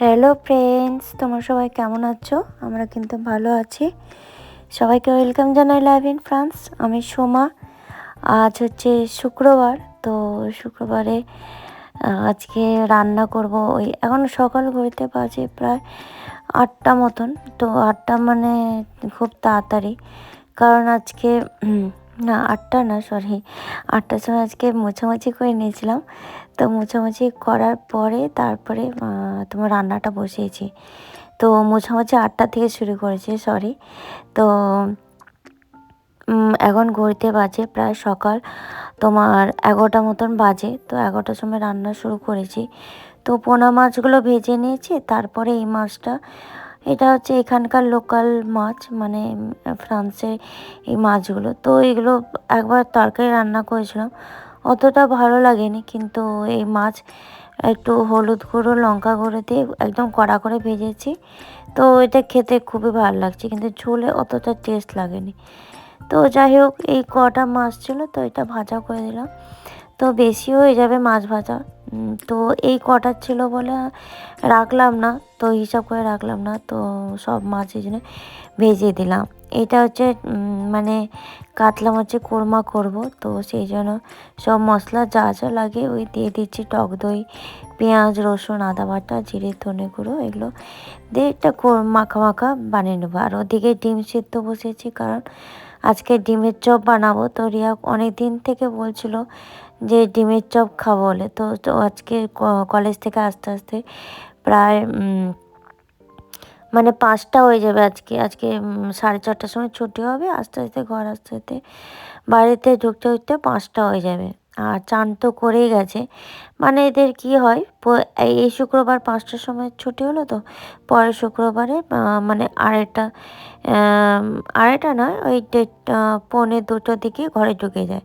Hello friends তোমরা সবাই কেমন আছো? আমরা কিন্তু ভালো আছি। সবাইকে ওয়েলকাম জানাই লাভ ইন ফ্রান্স আমি সোমা। আজ হচ্ছে শুক্রবার। তো শুক্রবারে আজকে রান্না করব ওই এখন সকাল ঘড়িতে বাজে প্রায় আটটা মতন। তো আটটা মানে খুব তাড়াতাড়ি। কারণ আজকে না, আটটা না সরি আটটার সময় আজকে মোছামুছি করে নিয়েছিলাম। তো মোছামুছি করার পরে তারপরে তোমার রান্নাটা বসিয়েছি। তো মোছামুছি আটটা থেকে শুরু করেছি সরি তো এখন ঘড়িতে বাজে প্রায় সকাল। তোমার এগারোটা মতন বাজে, তো এগারোটার সময় রান্না শুরু করেছি। তো পোনা মাছগুলো ভেজে নিয়েছি, তারপরে এই মাছটা, এটা হচ্ছে এখানকার লোকাল মাছ মানে ফ্রান্সের এই মাছগুলো। তো এগুলো একবার তরকারি রান্না করেছিলাম। অতটা ভালো লাগেনি, কিন্তু এই মাছ একটু হলুদ গুঁড়ো, লঙ্কা গুঁড়ো দিয়ে একদম কড়া করে ভেজেছি। তো এটা খেতে খুবই ভালো লাগছে, কিন্তু ঝোলে অতটা টেস্ট লাগেনি। তো যাই হোক, এই কটা মাছ ছিল, তো এটা ভাজা করে দিলাম তো বেশি হয়ে যাবে মাছ ভাজা। তো এই কটা ছিল বলে রাখলাম না, তো হিসাব করে রাখলাম না, তো সব মাছ এই জন্য ভেজে দিলাম। এটা হচ্ছে মানে কাতলা মাছের কোরমা করব। তো সেই জন্য সব মশলা যা যা লাগে ওই দিয়ে দিচ্ছি টক দই, পেঁয়াজ, রসুন, আদা বাটা, জিরে, ধনে গুঁড়ো এগুলো দিয়ে একটা মাখা মাখা বানিয়ে নেব। আর ওদিকে ডিম সিদ্ধ বসেছি কারণ আজকে ডিমের চপ বানাবো। তো রিয়া অনেক দিন থেকে বলছিল যে ডিমের চপ খাব বলে। তো আজকে কলেজ থেকে আসতে আসতে প্রায় মানে পাঁচটা হয়ে যাবে আজকে। আজকে সাড়ে চারটার সময় ছুটি হবে, আস্তে আস্তে ঘর, আসতে আসতে বাড়িতে ঢুকতে ঢুকতে পাঁচটা হয়ে যাবে। আর চান তো করেই গেছে। মানে এদের কি হয় এই শুক্রবার পাঁচটার সময় ছুটি হলো তো, পরের শুক্রবারে মানে আড়াইটা আড়াইটা নয় ওই দেড়টা, পৌনে দুটোর দিকে ঘরে ঢুকে যায়।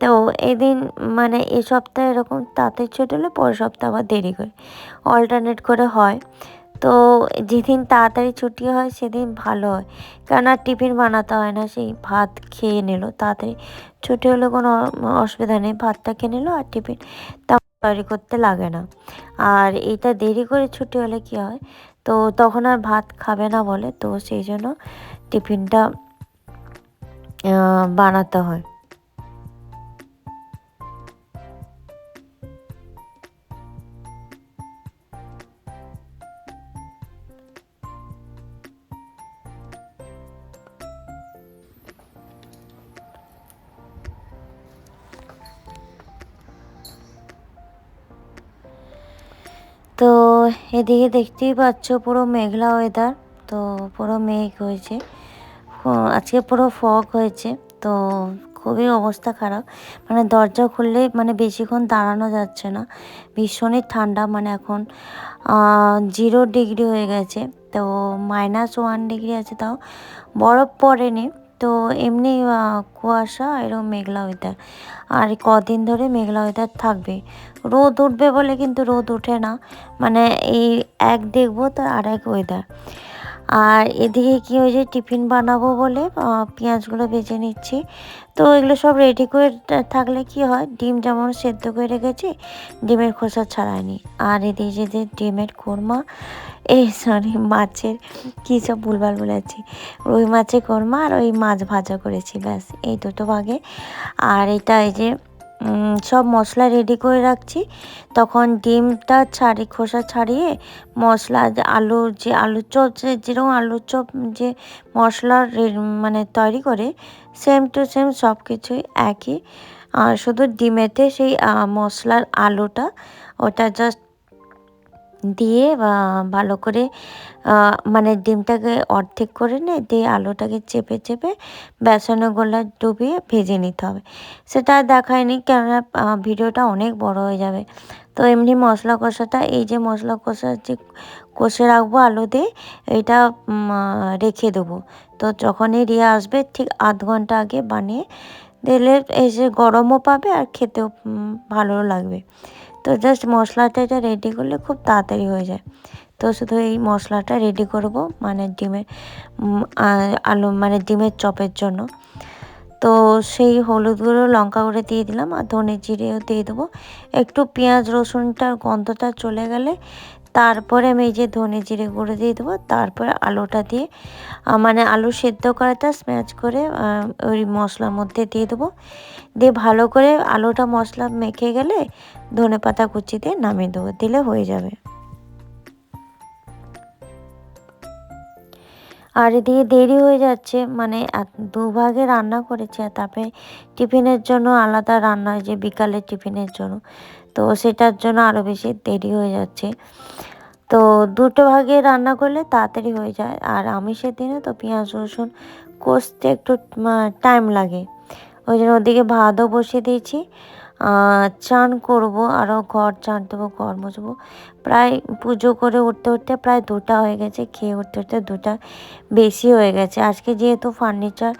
তো এদিন মানে এ সপ্তাহে এরকম তাড়াতাড়ি ছুটি হলে পরের সপ্তাহে আবার দেরি করে। অল্টারনেট করে হয়। তো যেদিন তাড়াতাড়ি ছুটি হয়, সেদিন ভালো হয়। কারণ আর টিফিন বানাতে হয় না, সেই ভাত খেয়ে নিল। তাড়াতাড়ি ছুটি হলে কোনো অসুবিধা নেই, ভাতটা খেয়ে নিল আর টিফিন তা তৈরি করতে লাগে না। আর এটা দেরি করে ছুটি হলে কি হয়, তো তখন আর ভাত খাবে না বলে, তো সেই জন্য টিফিনটা বানাতে হয়। এদিকে দেখতেই পাচ্ছ পুরো মেঘলা ওয়েদার তো পুরো মেঘ হয়েছে। আজকে পুরো ফগ হয়েছে, তো খুবই অবস্থা খারাপ। মানে দরজা খুললে মানে বেশিক্ষণ দাঁড়ানো যাচ্ছে না। ভীষণই ঠান্ডা মানে এখন। জিরো ডিগ্রি হয়ে গেছে, তো মাইনাস ওয়ান ডিগ্রি আছে তাও। বরফ পড়েনি। তো এমনি কুয়াশা এরকম মেঘলা ওয়েদার আর কদিন ধরে মেঘলা ওয়েদার থাকবে। রোদ উঠবে বলে কিন্তু রোদ উঠে না। মানে এই এক দেখব তো আর এক ওয়েদার আর এদিকে কি হয়েছে টিফিন বানাবো বলে পেঁয়াজগুলো ভেজে নিচ্ছি। তো এগুলো সব রেডি করে থাকলে কি হয়, ডিম যেমন সেদ্ধ করে রেখেছি, ডিমের খোসা ছাড়ায়নি। আর এদিকে যে ডিমের কোরমা এই সরি মাছের কী সব ভুলভাল বলেছি। রুই মাছের কোরমা আর ওই মাছ ভাজা করেছি, ব্যাস, এই দুটো ভাগে। আর এটা এই যে সব মশলা রেডি করে রাখছি। তখন ডিমটা ছাড়ি, খোসা ছাড়িয়ে মশলা আলু, যে আলুর চপ, যে যেরকম আলুর চপ, যে মশলা মানে তৈরি করে সেম টু সেম সব কিছুই একই শুধু ডিমেতে সেই মশলার আলুটা, ওটা জাস্ট দিয়ে ভালো করে মানে ডিমটাকে অর্ধেক করে নে দিয়ে আলুটাকে চেপে চেপে বেসনে গোলা ডুবিয়ে ভেজে নিতে হবে। সেটা দেখায়নি কেননা ভিডিওটা অনেক বড় হয়ে যাবে। তো এমনি মশলা কষাটা, এই যে মশলা কষা যে কষে রাখব আলু দিয়ে, এটা রেখে দেবো। তো যখনই রিয়া আসবে, ঠিক আধ ঘণ্টা আগে বানিয়ে দিলে এসে গরমও পাবে আর খেতেও ভালো লাগবে। তো জাস্ট মশলাটা এটা রেডি করলে খুব তাড়াতাড়ি হয়ে যায়। তো শুধু এই মশলাটা রেডি করব মানে ডিমের আলু মানে ডিমের চপের জন্য। তো সেই হলুদ গুঁড়ো, লঙ্কা গুঁড়ো দিয়ে দিলাম আর ধনে জিরেও দিয়ে দেবো। একটু পেঁয়াজ রসুনটার গন্ধটা চলে গেলে তারপরে আমি এই যে ধনে জিরে গুঁড়ো দিয়ে দেবো, তারপরে আলুটা দিয়ে মানে আলু সেদ্ধ করাটা স্ম্যাচ করে ওই মশলার মধ্যে দিয়ে দেবো। দিয়ে ভালো করে আলুটা মশলা মেখে গেলে ধনে পাতা কুচি দিয়ে নামিয়ে দেবো, দিলে হয়ে যাবে। আর এদিকে দেরি হয়ে যাচ্ছে মানে দুভাগে রান্না করেছি আর তারপরে টিফিনের জন্য আলাদা রান্না হয়েছে বিকালের টিফিনের জন্য। তো সেটার জন্য আরও বেশি দেরি হয়ে যাচ্ছে। তো দুটো ভাগে রান্না করলে তাড়াতাড়ি হয়ে যায়। আর আমিষের দিনে তো পেঁয়াজ, রসুন কষতে একটু টাইম লাগে। ওই জন্য ওদিকে ভাতও বসিয়ে দিয়েছি। চান করব আরও ঘর চান দেবো, ঘর মুছবো। প্রায় পুজো করে উঠতে উঠতে প্রায় দুটা হয়ে গেছে, খেয়ে উঠতে উঠতে দুটা বেশি হয়ে গেছে। আজকে যেহেতু ফার্নিচার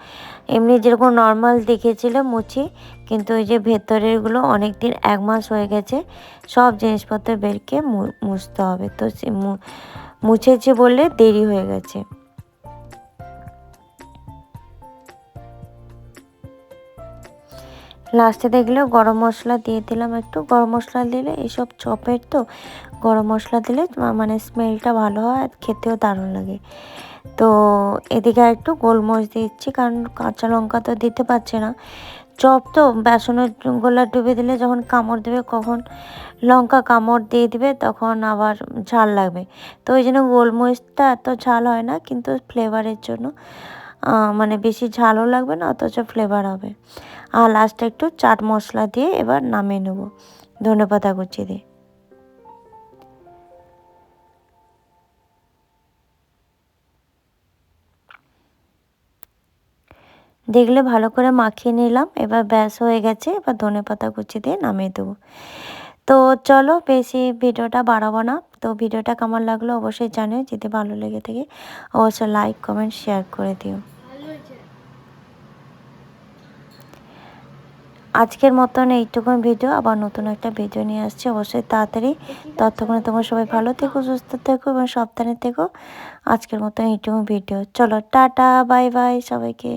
এমনি যেরকম নর্মাল দেখেছিল মুছি, কিন্তু ওই যে ভেতরেরগুলো অনেক দিন এক মাস হয়ে গেছে, সব জিনিসপত্র বেরকে মুছতে হবে। তো মুছেছি বলে দেরি হয়ে গেছে। লাস্টে দেখলে গরম মশলা দিয়ে দিলাম একটু। গরম মশলা দিলে এইসব চপের তো গরম মশলা দিলে মানে স্মেলটা ভালো হয় আর খেতেও দারুণ লাগে। তো এদিকে একটু গোলমরিচ দিচ্ছি, কারণ কাঁচা লঙ্কা তো দিতে পারছে না। চপ তো বেসনের গোলা ডুবে দিলে যখন কামড় দেবে, কখন লঙ্কা কামড় দিয়ে দিবে, তখন আবার ঝাল লাগবে। তো ওই জন্য গোলমরিচটা এত ঝাল হয় না, কিন্তু ফ্লেভারের জন্য মানে বেশি ঝালও লাগবে না, অথচ ফ্লেভার হবে। আর লাস্টে একটু চাট মশলা দিয়ে এবার নামিয়ে নেব। ধনে পাতা কুচি দিয়ে দেখলে ভালো করে মাখিয়ে নিলাম, এবার ব্যাস হয়ে গেছে, এবার ধনে পাতা কুচি দিয়ে নামিয়ে দেবো। তো চলো বেশি ভিডিওটা বাড়াবো না, তো ভিডিওটা কেমন লাগল অবশ্যই জানিও, যদি ভালো লেগে থাকে অবশ্যই লাইক কমেন্ট শেয়ার করে দিও। আজকের মতন এইটুকুন ভিডিও, আবার নতুন একটা ভিডিও নিয়ে আসছি। অবশ্যই তাড়াতাড়ি ততক্ষণে তোমরা সবাই ভালো থেকো, সুস্থ থেকো এবং সাবধানে থেকো। আজকের মতন এইটুকু ভিডিও। চলো, টাটা, বাই বাই সবাইকে।